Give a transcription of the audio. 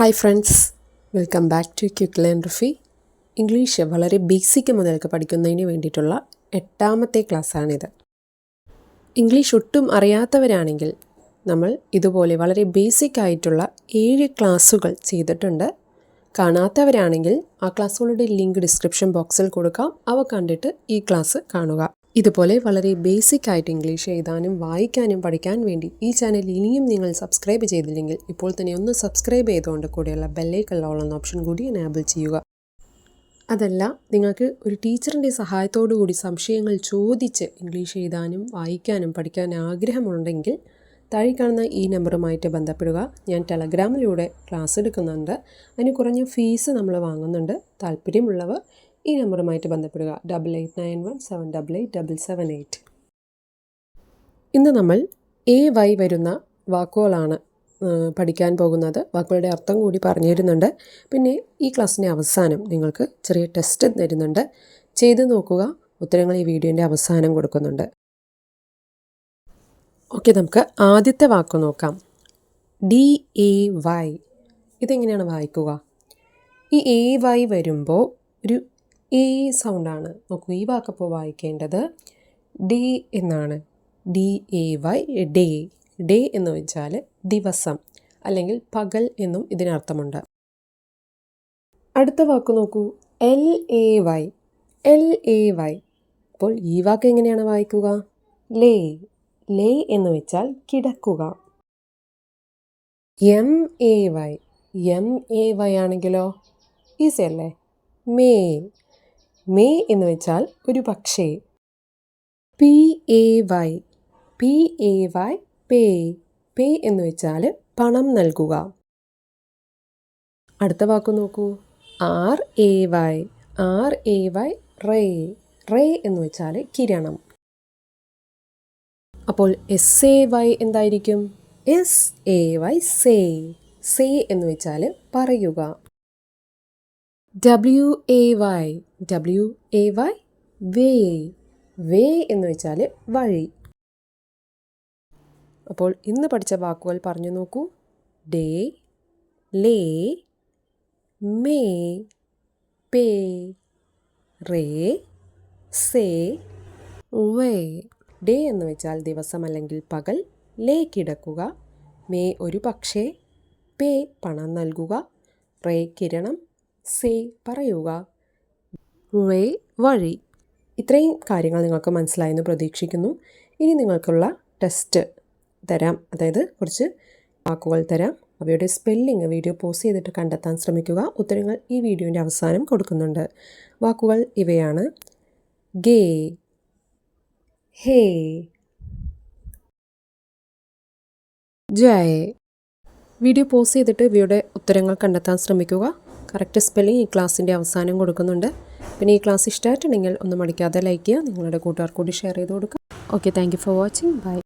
Hi friends welcome back to quick learn Rafi English വളരെ basic മുതൽക്ക് പഠിക്കുന്നതിന് വേണ്ടിയിട്ടുള്ള എട്ടാമത്തെ ക്ലാസ്സാണിത്. ഇംഗ്ലീഷ് ഒട്ടും അറിയാത്തവരാണെങ്കിൽ നമ്മൾ ഇതുപോലെ വളരെ ബേസിക് ആയിട്ടുള്ള ഏഴ് ക്ലാസ്സുകൾ ചെയ്തിട്ടുണ്ട്. കാണാത്തവരാണെങ്കിൽ ആ ക്ലാസ്സുകളുടെ ലിങ്ക് ഡിസ്ക്രിപ്ഷൻ ബോക്സിൽ കൊടുക്കാം. അവ കണ്ടിട്ട് ഈ ക്ലാസ് കാണുക. ഇതുപോലെ വളരെ ബേസിക് ആയിട്ട് ഇംഗ്ലീഷ് എഴുതാനും വായിക്കാനും പഠിക്കാൻ വേണ്ടി ഈ ചാനൽ ഇനിയും നിങ്ങൾ സബ്സ്ക്രൈബ് ചെയ്തില്ലെങ്കിൽ ഇപ്പോൾ തന്നെ ഒന്ന് സബ്സ്ക്രൈബ് ചെയ്തുകൊണ്ട് കൂടെയുള്ള ബെല്ലേക്കുള്ള എന്ന ഓപ്ഷൻ കൂടി എനാബിൾ ചെയ്യുക. അതല്ല നിങ്ങൾക്ക് ഒരു ടീച്ചറിന്റെ സഹായത്തോടു കൂടി സംശയങ്ങൾ ചോദിച്ച് ഇംഗ്ലീഷ് എഴുതാനും വായിക്കാനും പഠിക്കാൻ ആഗ്രഹമുണ്ടെങ്കിൽ താഴെ കാണുന്ന ഈ നമ്പറുമായിട്ട് ബന്ധപ്പെടുക. ഞാൻ ടെലഗ്രാമിലൂടെ ക്ലാസ് എടുക്കുന്നുണ്ട്. അതിന് കുറഞ്ഞ ഫീസ് നമ്മൾ വാങ്ങുന്നുണ്ട്. താല്പര്യമുള്ളവർ ഈ നമ്പറുമായിട്ട് ബന്ധപ്പെടുക. Double eight nine one seven double eight double seven eight ഇന്ന് നമ്മൾ എ വൈ വരുന്ന വാക്കുകളാണ് പഠിക്കാൻ പോകുന്നത്. വാക്കുകളുടെ അർത്ഥം കൂടി പറഞ്ഞു തരുന്നുണ്ട്. പിന്നെ ഈ ക്ലാസ്സിന്റെ അവസാനം നിങ്ങൾക്ക് ചെറിയ ടെസ്റ്റ് തരുന്നുണ്ട്. ചെയ്ത് നോക്കുക. ഉത്തരങ്ങൾ ഈ വീഡിയോന്റെ അവസാനം കൊടുക്കുന്നുണ്ട്. ഓക്കെ നമുക്ക് ആദ്യത്തെ വാക്ക് നോക്കാം. ഡി എ വൈ ഇതെങ്ങനെയാണ് വായിക്കുക? ഈ എ വൈ വരുമ്പോൾ ഒരു എ സൗണ്ടാണ് നോക്കൂ ഈ വാക്കപ്പോൾ വായിക്കേണ്ടത് ഡേ എന്നാണ്. D A Y day. Day എന്ന് വെച്ചാൽ ദിവസം അല്ലെങ്കിൽ പകൽ എന്നും ഇതിനർത്ഥമുണ്ട്. അടുത്ത വാക്ക് നോക്കൂ L A Y. L A Y. അപ്പോൾ ഈ വാക്ക് എങ്ങനെയാണ് വായിക്കുക? ലേ. ലേ എന്ന് വെച്ചാൽ കിടക്കുക. M A Y. M A Y ആണെങ്കിലോ? ഈസി അല്ലേ? മേ. മേ എന്ന് വെച്ചാൽ ഒരു പക്ഷേ. P A Y. P A Y pay. Pay എന്ന് വെച്ചാൽ പണം നൽകുക. അടുത്ത വാക്ക് നോക്കൂ. R A Y. R A Y ray. Ray എന്ന് വെച്ചാൽ കിരണം. അപ്പോൾ എസ് എ വൈ എന്തായിരിക്കും? S A Y say. Say എന്ന് വെച്ചാൽ പറയുക. W A Y W A Y way way എന്ന് വെച്ചാൽ വഴി. അപ്പോൾ ഇന്ന് പഠിച്ച വാക്കുകൾ പറഞ്ഞു നോക്കൂ. Day lay may pay ray say way. Day എന്ന് വെച്ചാൽ ദിവസം അല്ലെങ്കിൽ പകൽ ലേ കിടക്കുക മേ ഒരു പക്ഷേ പേ പണം നൽകുക റേ കിരണം സേ പറയുക. വേ വഴി. ഇത്രയും കാര്യങ്ങൾ നിങ്ങൾക്ക് മനസ്സിലായെന്ന് പ്രതീക്ഷിക്കുന്നു. ഇനി നിങ്ങൾക്കുള്ള ടെസ്റ്റ് തരാം. അതായത് കുറച്ച് വാക്കുകൾ തരാം. അവയുടെ സ്പെല്ലിംഗ് വീഡിയോ പോസ്റ്റ് ചെയ്തിട്ട് കണ്ടെത്താൻ ശ്രമിക്കുക. ഉത്തരങ്ങൾ ഈ വീഡിയോന്റെ അവസാനം കൊടുക്കുന്നുണ്ട്. വാക്കുകൾ ഇവയാണ്. Gay. Hay. Jay. Video post ചെയ്തിട്ട് ഇവയുടെ ഉത്തരങ്ങൾ കണ്ടെത്താൻ ശ്രമിക്കുക. കറക്റ്റ് സ്പെല്ലിംഗ് ഈ ക്ലാസ്സിന്റെ അവസാനം കൊടുക്കുന്നുണ്ട്. പിന്നെ ഈ ക്ലാസ് ഇഷ്ടമായിട്ടുണ്ടെങ്കിൽ ഒന്നും മടിക്കാതെ ലൈക്ക് ചെയ്യുക. നിങ്ങളുടെ കൂട്ടുകാർ കൂടി ഷെയർ ചെയ്ത് കൊടുക്കുക. Okay thank for watching bye